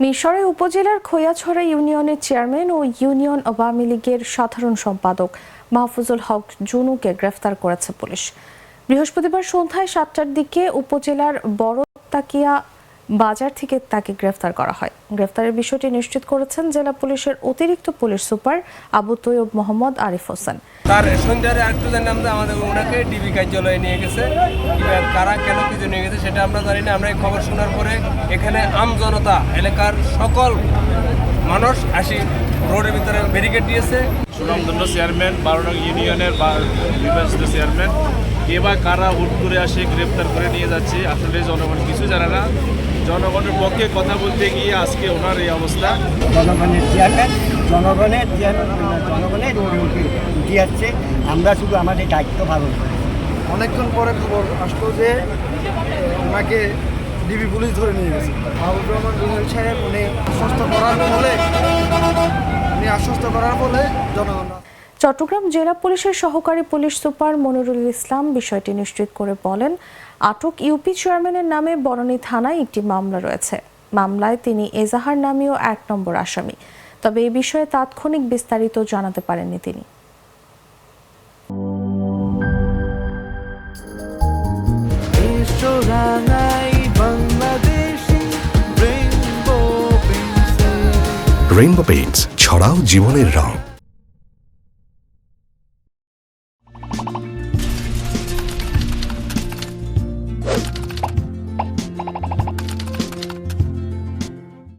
মিশরে উপজেলার খৈয়াছড়া ইউনিয়নের চেয়ারম্যান ও ইউনিয়ন আওয়ামী লীগের সাধারণ সম্পাদক মাহফুজুল হক জুনুকে গ্রেফতার করেছে পুলিশ। বৃহস্পতিবার সন্ধ্যায় সাতটার দিকে উপজেলার বড় তাকিয়া বাজার থেকে তাকে গ্রেফতার করা হয়। গ্রেফতারের বিষয়টি নিশ্চিত করেছেন জেলা পুলিশের অতিরিক্ত পুলিশ সুপার আবু তৈয়ব মোহাম্মদ আরিফ হোসেন। তার সন্ধ্যারে আরেকটু জানলাম যে আমাদের ওনাকে ডিবি কার্যালয়ে নিয়ে গেছে। এবার কারা কেন কিছু নিয়ে গেছে সেটা আমরা জানি না। আমরা এই খবর শোনার পরে এখানে আম জনতা এলাকার সকল মানুষ আসি রোডের ভিতরে ব্যারিকেড দিয়েছে। সুনামধন্য চেয়ারম্যান বারো ইউনিয়নের বা- নির্বাচিত চেয়ারম্যান এবার কারা হুট করে আসে গ্রেপ্তার করে নিয়ে যাচ্ছে আসলে জনগণ কিছু জানে না। জনগণের পক্ষে কথা বলতে গিয়ে আজকে ওনার এই অবস্থা। জনগণের চেয়ারম্যান জনগণের জনগণের আসছে। আমরা শুধু আমাদের দায়িত্ব পালন করি। অনেকক্ষণ পরে খবর আসলো যে ওনাকে ডিবি পুলিশ ধরে নিয়ে গেছে। মাহবুব রহমান রুহেল সাহেব উনি আশ্বস্ত করার ফলে উনি আশ্বস্ত করার ফলে জনগণ চট্টগ্রাম জেলা পুলিশের সহকারী পুলিশ সুপার মনিরুল ইসলাম বিষয়টি নিশ্চিত করে বলেন, আটক ইউপি চেয়ারম্যানের নামে বনানী থানায় একটি মামলা রয়েছে। মামলায় তিনি এজাহার নামীয় এক নম্বর আসামি। তবে এই বিষয়ে তাৎক্ষণিক বিস্তারিত জানাতে পারেননি তিনি। রেইনবো পেইন্টস ছড়াও জীবনের রং।